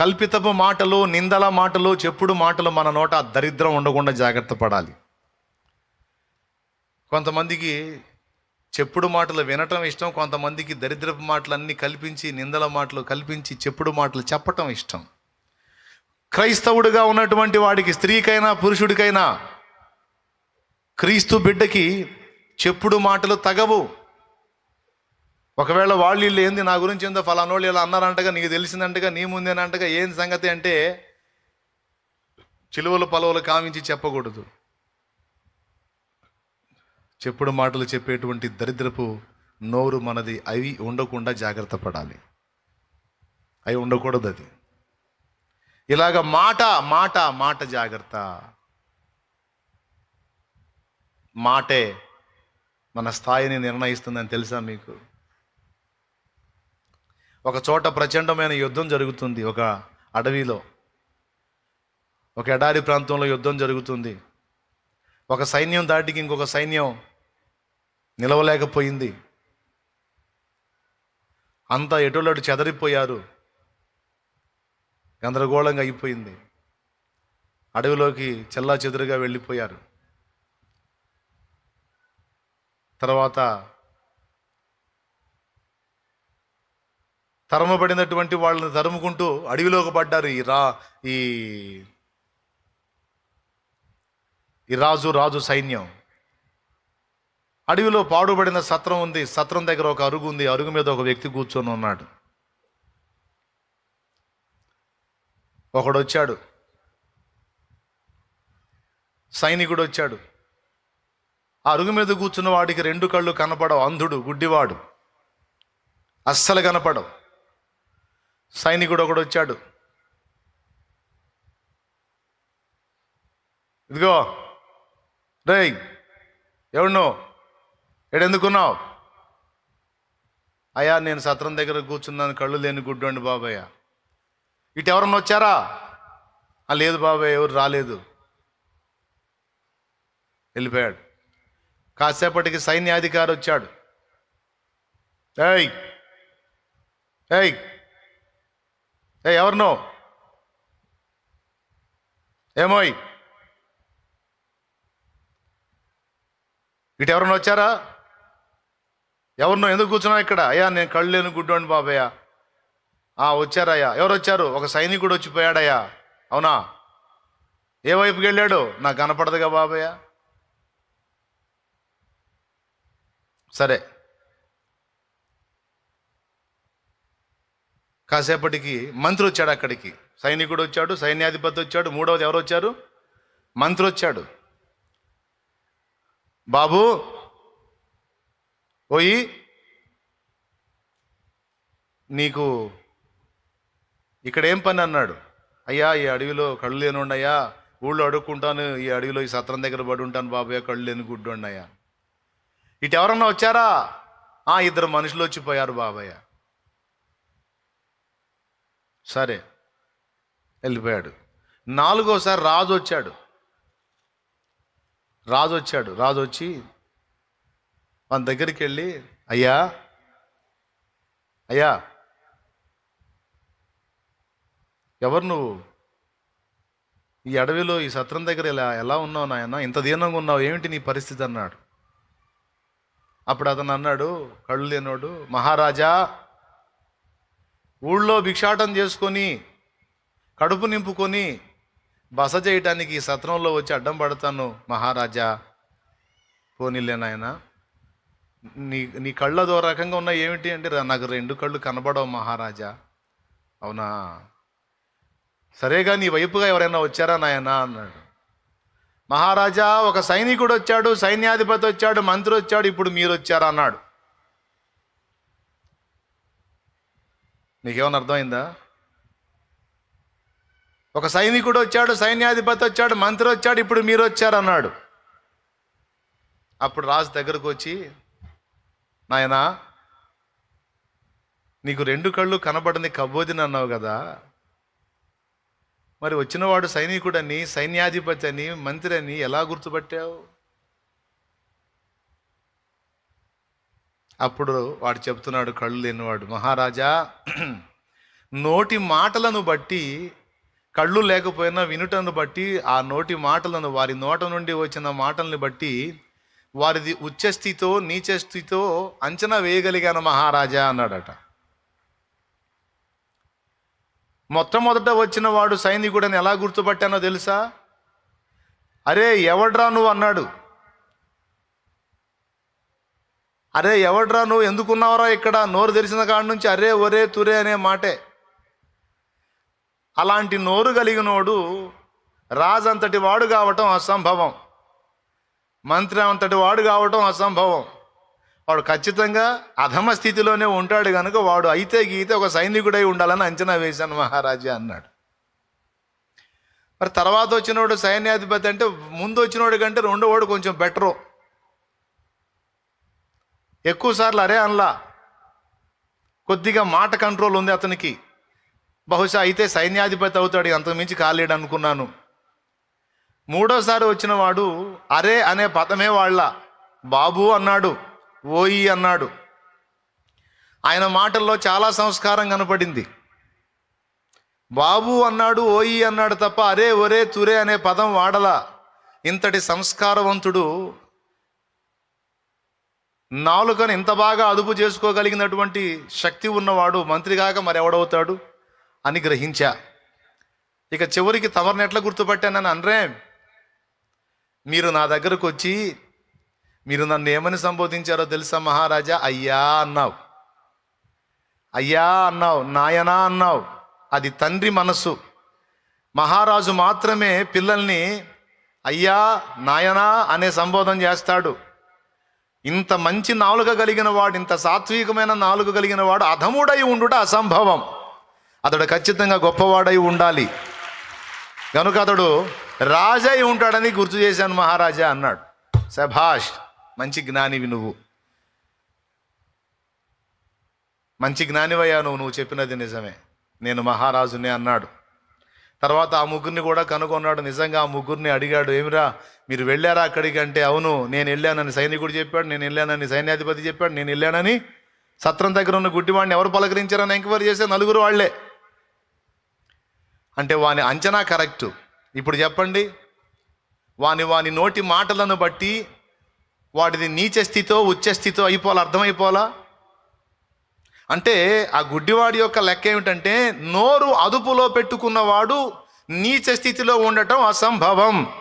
కల్పితపు మాటలు నిందల మాటలు చెప్పుడు మాటలు మన నోట దరిద్రం ఉండకుండా జాగ్రత్త పడాలి. కొంతమందికి చెప్పుడు మాటలు వినటం ఇష్టం కొంతమందికి దరిద్రపు మాటలు అన్నీ కల్పించి నిందల మాటలు కల్పించి చెప్పుడు మాటలు చెప్పటం ఇష్టం. క్రైస్తవుడిగా ఉన్నటువంటి వాడికి స్త్రీకైనా పురుషుడికైనా క్రీస్తు బిడ్డకి చెప్పుడు మాటలు తగవు. ఒకవేళ వాళ్ళు వీళ్ళు ఏంది నా గురించి ఏందో ఫలానోళ్ళు ఇలా అన్నారంటగా నీకు తెలిసిందంటగా నీ ముందేనంటగా ఏం సంగతి అంటే చిలువలు పలువలు కావించి చెప్పకూడదు. చెప్పుడు మాటలు చెప్పేటువంటి దరిద్రపు నోరు మనది అవి ఉండకుండా జాగ్రత్త పడాలి. అవి ఉండకూడదు అది ఇలాగ మాట మాట మాట జాగ్రత్త. మాటే మన స్థాయిని నిర్ణయిస్తుందని తెలుసా మీకు? ఒక చోట ప్రచండమైన యుద్ధం జరుగుతుంది ఒక అడవిలో. ఒక ఎడారి ప్రాంతంలో యుద్ధం జరుగుతుంది. ఒక సైన్యం దాటికి ఇంకొక సైన్యం నిలవలేకపోయింది. అంతా ఎటులటు చెదరిపోయారు. గందరగోళంగా అయిపోయింది. అడవిలోకి చెల్లా చెదురుగా వెళ్ళిపోయారు. తర్వాత తరమబడినటువంటి వాళ్ళని తరుముకుంటూ అడవిలోకి పడ్డారు ఈ రా ఈ ఈ రాజు రాజు సైన్యం. అడవిలో పాడుబడిన సత్రం ఉంది. సత్రం దగ్గర ఒక అరుగు ఉంది. అరుగు మీద ఒక వ్యక్తి కూర్చొని ఉన్నాడు. ఒకడు వచ్చాడు. సైనికుడు వచ్చాడు. ఆ అరుగు మీద కూర్చున్న వాడికి రెండు కళ్ళు కనపడవు. అంధుడు గుడ్డివాడు. అస్సలు కనపడవు. సైనికుడు ఒకడు వచ్చాడు. ఇదిగో. రే ఎవడు నువ్వు ఎడెందుకున్నావు అయ్యా నేను సత్రం దగ్గర కూర్చున్నాను కళ్ళు లేని గుడ్డండి బాబయ్య. ఇటు ఎవరన్నా వచ్చారా? "ఆ, లేదు బాబాయ్ ఎవరు రాలేదు. వెళ్ళిపోయాడు. కాసేపటికి సైన్యాధికారి వచ్చాడు. ఏయ్ ఏయ్ ఏ ఎవరినో? ఏమోయ్? ఇటు ఎవరన్నా వచ్చారా? ఎవరినో? ఎందుకు కూర్చున్నావు ఇక్కడ? అయ్యా నేను కళ్ళు లేని గుడ్డోండి బాబయ్య. ఆ వచ్చారయ్యా. ఎవరు వచ్చారు? ఒక సైనికుడు వచ్చిపోయాడయ్యా. అవునా? ఏ వైపుకి వెళ్ళాడు? నాకు కనపడదుగా బాబయ్య. సరే. కాసేపటికి మంత్రి వచ్చాడు అక్కడికి. సైనికుడు వచ్చాడు సైన్యాధిపతి వచ్చాడు మూడవది ఎవరు వచ్చారు? మంత్రి వచ్చాడు. బాబు పోయి నీకు ఇక్కడ ఏం పని అన్నాడు. అయ్యా ఈ అడవిలో కళ్ళు లేనుండి ఊళ్ళో అడుక్కుంటాను ఈ అడవిలో ఈ సత్రం దగ్గర పడి ఉంటాను బాబయ్య కళ్ళు లేని గుడ్డు ఉన్నాయా ఇటు ఎవరన్నా వచ్చారా? ఆ ఇద్దరు మనుషులు వచ్చిపోయారు బాబయ్య సరే. వెళ్ళిపోయాడు. నాలుగోసారి రాజు వచ్చాడు. రాజు వచ్చాడు. రాజు వచ్చి మన దగ్గరికి వెళ్ళి అయ్యా అయ్యా ఎవరు నువ్వు? ఈ అడవిలో ఈ సత్రం దగ్గర ఇలా ఎలా ఉన్నావు నాయన? ఇంత దీనంగా ఉన్నావు ఏమిటి నీ పరిస్థితి? అన్నాడు. అప్పుడు అతను అన్నాడు కళ్ళు లేనోడు మహారాజా ఊళ్ళో భిక్షాటం చేసుకొని కడుపు నింపుకొని బస చేయటానికి సత్రంలో వచ్చి అడ్డం పడతాను మహారాజా. పోనీలే నాయన. నీ నీ కళ్ళు అదో రకంగా ఉన్నాయి ఏమిటి అంటే నాకు రెండు కళ్ళు కనబడవు మహారాజా. అవునా? సరేగా నీ వైపుగా ఎవరైనా వచ్చారా నాయనా అన్నాడు. మహారాజా ఒక సైనికుడు వచ్చాడు సైన్యాధిపతి వచ్చాడు మంత్రి వచ్చాడు ఇప్పుడు మీరు వచ్చారా అన్నాడు. నీకేమైనా అర్థమైందా? ఒక సైనికుడు వచ్చాడు సైన్యాధిపతి వచ్చాడు మంత్రి వచ్చాడు ఇప్పుడు మీరు వచ్చారు అన్నాడు అప్పుడు రాజు దగ్గరకు వచ్చి నాయనా నీకు రెండు కళ్ళు కనబడని కబోదిని అన్నావు కదా. మరి వచ్చినవాడు సైనికుడని సైన్యాధిపతి అని మంత్రి అని ఎలా గుర్తుపట్టావు? అప్పుడు వాడు చెప్తున్నాడు కళ్ళు లేనివాడు మహారాజా నోటి మాటలను బట్టి కళ్ళు లేకపోయినా వినుటను బట్టి ఆ నోటి మాటలను వారి నోట నుండి వచ్చిన మాటలను బట్టి వారిది ఉచ్చస్థితో నీచస్థితో అంచనా వేయగలిగాను మహారాజా అన్నాడట. మొట్టమొదట వచ్చిన వాడు సైనికుడని ఎలా గుర్తుపట్టానో తెలుసా? అరే ఎవడ్రా నువ్వు? అన్నాడు. అరే ఎవడ్రా నువ్వు? ఎందుకున్నావరా ఇక్కడ? నోరు తెరిచిన కాడ నుంచి అరే ఒరే తురే అనే మాటే. అలాంటి నోరు కలిగినోడు రాజంతటి వాడు కావటం అసంభవం. మంత్రి అంతటి వాడు కావటం అసంభవం. వాడు ఖచ్చితంగా అధమ స్థితిలోనే ఉంటాడు కనుక వాడు అయితే గీతే ఒక సైనికుడై ఉండాలని అంచనా వేశాను మహారాజా అన్నాడు. మరి తర్వాత వచ్చినోడు సైన్యాధిపతి అంటే ముందు వచ్చినోడు కంటే రెండో వాడు కొంచెం బెటరు. ఎక్కువ సార్లు అరే అనలా. కొద్దిగా మాట కంట్రోల్ ఉంది అతనికి. బహుశా అయితే సైన్యాధిపతి అవుతాడు అంతకుమించి కాలేడు అనుకున్నాను. మూడోసారి వచ్చిన వాడు అరే అనే పదమే వాళ్ళ బాబు అన్నాడు ఓయి అన్నాడు. ఆయన మాటల్లో చాలా సంస్కారం కనపడింది. బాబు అన్నాడు ఓయి అన్నాడు తప్ప అరే ఒరే తురే అనే పదం వాడలా. ఇంతటి సంస్కారవంతుడు నాలుకను ఇంత బాగా అదుపు చేసుకోగలిగినటువంటి శక్తి ఉన్నవాడు మంత్రి కాక మరెవడవుతాడు అని గ్రహించా. ఇక చివరికి తమరిని ఎట్లా గుర్తుపట్టానని అనరే మీరు నా దగ్గరకు వచ్చి మీరు నన్ను ఏమని సంబోధించారో తెలుసా మహారాజా? అయ్యా అన్నావు. అయ్యా అన్నావు నాయనా అన్నావు. అది తండ్రి మనస్సు. మహారాజు మాత్రమే పిల్లల్ని అయ్యా నాయనా అనే సంబోధన చేస్తాడు. ఇంత మంచి నాలుక కలిగిన వాడు ఇంత సాత్వికమైన నాలుక కలిగిన వాడు అధముడై ఉండుట అసంభవం. అతడు ఖచ్చితంగా గొప్పవాడై ఉండాలి. కనుక అతడు రాజై ఉంటాడని గుర్తు చేశాను మహారాజా అన్నాడు. సభాష్ మంచి జ్ఞానివి నువ్వు. మంచి జ్ఞానివయ్యా నువ్వు నువ్వు చెప్పినది నిజమే. నేను మహారాజునే అన్నాడు. తర్వాత ఆ ముగ్గురిని కూడా కనుగొన్నాడు. నిజంగా ఆ ముగ్గురిని అడిగాడు ఏమిరా మీరు వెళ్ళారా అక్కడికి? అంటే అవును నేను వెళ్ళానని సైనికుడు చెప్పాడు నేను వెళ్ళానని సైన్యాధిపతి చెప్పాడు నేను వెళ్ళానని సత్రం దగ్గర ఉన్న గుడ్డివాడిని ఎవరు పలకరించారని ఎంక్వైరీ చేసే నలుగురు వాళ్ళే. అంటే వాని అంచనా కరెక్టు. ఇప్పుడు చెప్పండి వాని వాని నోటి మాటలను బట్టి వాటిది నీచ స్థితో ఉచ్చ స్థితో అంటే ఆ గుడ్డివాడి యొక్క లెక్క ఏమిటంటే నోరు అదుపులో పెట్టుకున్నవాడు నీచ స్థితిలో ఉండటం అసంభవం.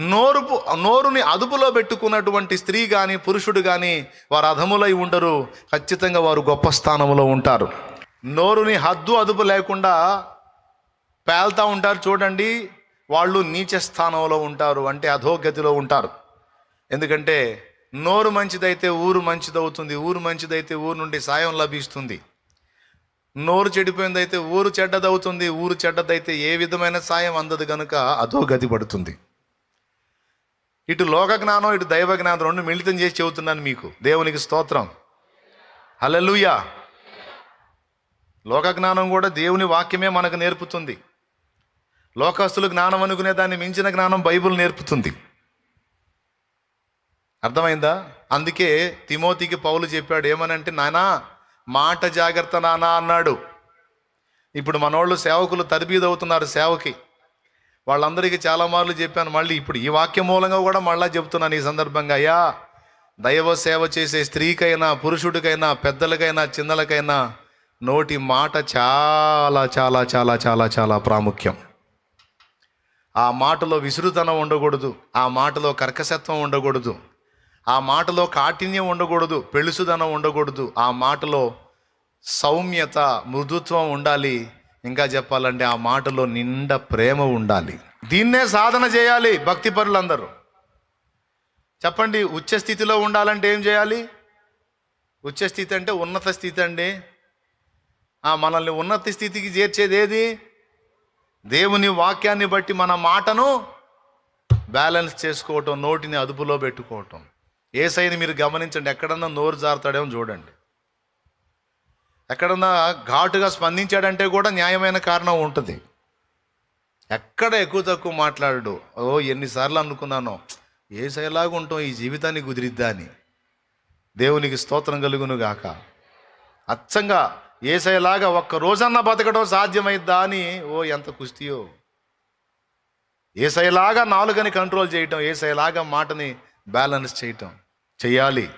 నోరు నోరుని అదుపులో పెట్టుకున్నటువంటి స్త్రీ కానీ పురుషుడు కానీ వారు అధములై ఉండరు. ఖచ్చితంగా వారు గొప్ప స్థానంలో ఉంటారు. నోరుని హద్దు అదుపు లేకుండా పేల్తా ఉంటారు చూడండి. వాళ్ళు నీచ స్థానంలో ఉంటారు అంటే అధోగతిలో ఉంటారు. ఎందుకంటే నోరు మంచిదైతే ఊరు మంచిదవుతుంది ఊరు మంచిదైతే ఊరు నుండి సాయం లభిస్తుంది. నోరు చెడిపోయిందైతే ఊరు చెడ్డదవుతుంది ఊరు చెడ్డదైతే ఏ విధమైన సాయం అందదు కనుక అధోగతి పడుతుంది. ఇటు లోక జ్ఞానం ఇటు దైవ జ్ఞానం రెండు మిళితం చేసి చెబుతున్నాను మీకు. దేవునికి స్తోత్రం. హలలుయా లోక జ్ఞానం కూడా దేవుని వాక్యమే మనకు నేర్పుతుంది. లోకస్తులు జ్ఞానం అనుకునే దాన్ని మించిన జ్ఞానం బైబుల్ నేర్పుతుంది. అర్థమైందా? అందుకే తిమోతికి పౌలు చెప్పాడు ఏమనంటే నానా మాట జాగ్రత్త నానా అన్నాడు. ఇప్పుడు మనోళ్ళు సేవకులు తరబీదవుతున్నారు సేవకి. వాళ్ళందరికీ చాలా మార్లు చెప్పాను మళ్ళీ ఇప్పుడు ఈ వాక్యం మూలంగా కూడా మళ్ళా చెప్తున్నాను ఈ సందర్భంగా. అయ్యా దైవ సేవ చేసే స్త్రీకైనా పురుషుడికైనా పెద్దలకైనా చిన్నలకైనా నోటి మాట చాలా చాలా చాలా చాలా చాలా ప్రాముఖ్యం. ఆ మాటలో విసురుతనం ఉండకూడదు ఆ మాటలో కర్కశత్వం ఉండకూడదు. ఆ మాటలో కాఠిన్యం ఉండకూడదు పెళుసుదనం ఉండకూడదు. ఆ మాటలో సౌమ్యత మృదుత్వం ఉండాలి. ఇంకా చెప్పాలంటే ఆ మాటలో నిండా ప్రేమ ఉండాలి. దీన్నే సాధన చేయాలి భక్తి పరులందరూ. చెప్పండి ఉచ్చ స్థితిలో ఉండాలంటే ఏం చేయాలి? ఉచ్చ స్థితి అంటే ఉన్నత స్థితి అండి. ఆ మనల్ని ఉన్నత స్థితికి చేర్చేది ఏది? దేవుని వాక్యాన్ని బట్టి మన మాటను బ్యాలెన్స్ చేసుకోవటం నోటిని అదుపులో పెట్టుకోవటం. ఏసైని మీరు గమనించండి. ఎక్కడన్నా నోరు జారుతాడేమో చూడండి. ఎక్కడన్నా ఘాటుగా స్పందించాడంటే కూడా న్యాయమైన కారణం ఉంటుంది. ఎక్కడ ఎక్కువ తక్కువ మాట్లాడు ఓ ఎన్నిసార్లు అనుకున్నానో. ఏసైలాగా ఉంటాం ఈ జీవితాన్ని కుదిరిద్దా అని. దేవునికి స్తోత్రం కలుగును గాక. అచ్చంగా ఏసైలాగా ఒక్క రోజన్నా బతకడం సాధ్యమైద్దా అని ఓ ఎంత కుస్తీయో. ఏసైలాగా నాలుగని కంట్రోల్ చేయటం ఏసైలాగా మాటని బ్యాలెన్స్ చేయటం చేయాలి.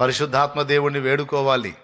పరిశుద్ధాత్మ దేవుణ్ణి వేడుకోవాలి.